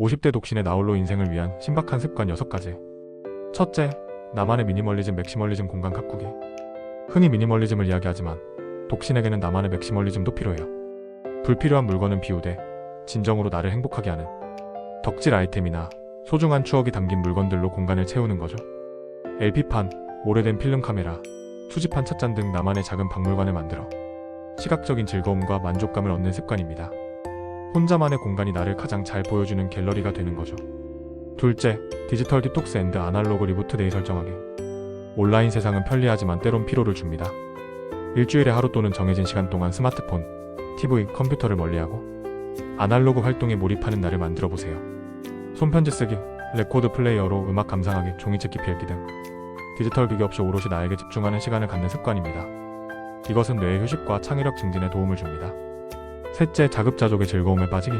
50대 독신의 나홀로 인생을 위한 신박한 습관 6가지. 첫째, 나만의 미니멀리즘 맥시멀리즘 공간 가꾸기. 흔히 미니멀리즘을 이야기하지만 독신에게는 나만의 맥시멀리즘도 필요해요. 불필요한 물건은 비우되 진정으로 나를 행복하게 하는 덕질 아이템이나 소중한 추억이 담긴 물건들로 공간을 채우는 거죠. LP판, 오래된 필름 카메라, 수집한 찻잔 등 나만의 작은 박물관을 만들어 시각적인 즐거움과 만족감을 얻는 습관입니다. 혼자만의 공간이 나를 가장 잘 보여주는 갤러리가 되는 거죠. 둘째, 디지털 디톡스 앤드 아날로그 리부트 데이 설정하기. 온라인 세상은 편리하지만 때론 피로를 줍니다. 일주일에 하루 또는 정해진 시간 동안 스마트폰, TV, 컴퓨터를 멀리하고 아날로그 활동에 몰입하는 날을 만들어 보세요. 손편지 쓰기, 레코드 플레이어로 음악 감상하기, 종이책 깊이 읽기 등 디지털 기기 없이 오롯이 나에게 집중하는 시간을 갖는 습관입니다. 이것은 뇌의 휴식과 창의력 증진에 도움을 줍니다. 셋째, 자급자족의 즐거움에 빠지기.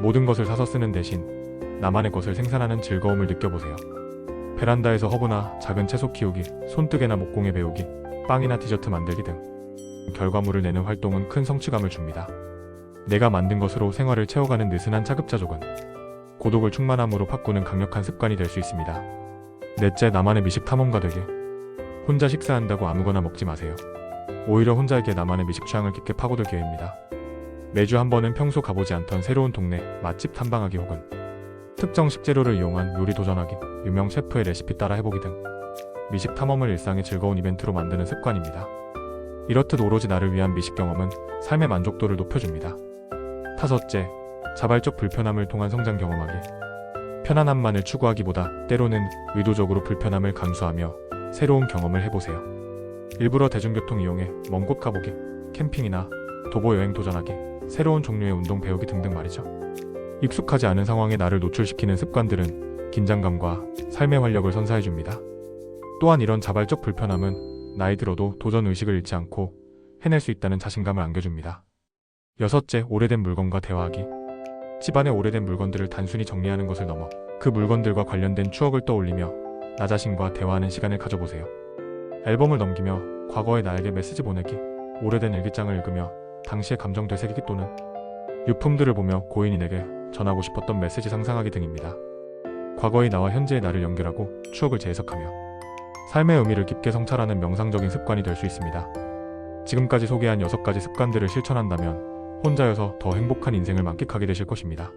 모든 것을 사서 쓰는 대신 나만의 것을 생산하는 즐거움을 느껴보세요. 베란다에서 허브나 작은 채소 키우기, 손뜨개나 목공에 배우기, 빵이나 디저트 만들기 등 결과물을 내는 활동은 큰 성취감을 줍니다. 내가 만든 것으로 생활을 채워가는 느슨한 자급자족은 고독을 충만함으로 바꾸는 강력한 습관이 될 수 있습니다. 넷째, 나만의 미식 탐험가 되기. 혼자 식사한다고 아무거나 먹지 마세요. 오히려 혼자에게 나만의 미식 취향을 깊게 파고들 기회입니다. 매주 한 번은 평소 가보지 않던 새로운 동네 맛집 탐방하기 혹은 특정 식재료를 이용한 요리 도전하기, 유명 셰프의 레시피 따라 해보기 등 미식 탐험을 일상의 즐거운 이벤트로 만드는 습관입니다. 이렇듯 오로지 나를 위한 미식 경험은 삶의 만족도를 높여줍니다. 다섯째, 자발적 불편함을 통한 성장 경험하기. 편안함만을 추구하기보다 때로는 의도적으로 불편함을 감수하며 새로운 경험을 해보세요. 일부러 대중교통 이용해 먼 곳 가보기, 캠핑이나 도보 여행 도전하기, 새로운 종류의 운동 배우기 등등 말이죠. 익숙하지 않은 상황에 나를 노출시키는 습관들은 긴장감과 삶의 활력을 선사해줍니다. 또한 이런 자발적 불편함은 나이 들어도 도전 의식을 잃지 않고 해낼 수 있다는 자신감을 안겨줍니다. 여섯째, 오래된 물건과 대화하기. 집안의 오래된 물건들을 단순히 정리하는 것을 넘어 그 물건들과 관련된 추억을 떠올리며 나 자신과 대화하는 시간을 가져보세요. 앨범을 넘기며 과거의 나에게 메시지 보내기, 오래된 일기장을 읽으며 당시의 감정 되새기기 또는 유품들을 보며 고인인에게 전하고 싶었던 메시지 상상하기 등입니다. 과거의 나와 현재의 나를 연결하고 추억을 재해석하며 삶의 의미를 깊게 성찰하는 명상적인 습관이 될 수 있습니다. 지금까지 소개한 6가지 습관들을 실천한다면 혼자여서 더 행복한 인생을 만끽하게 되실 것입니다.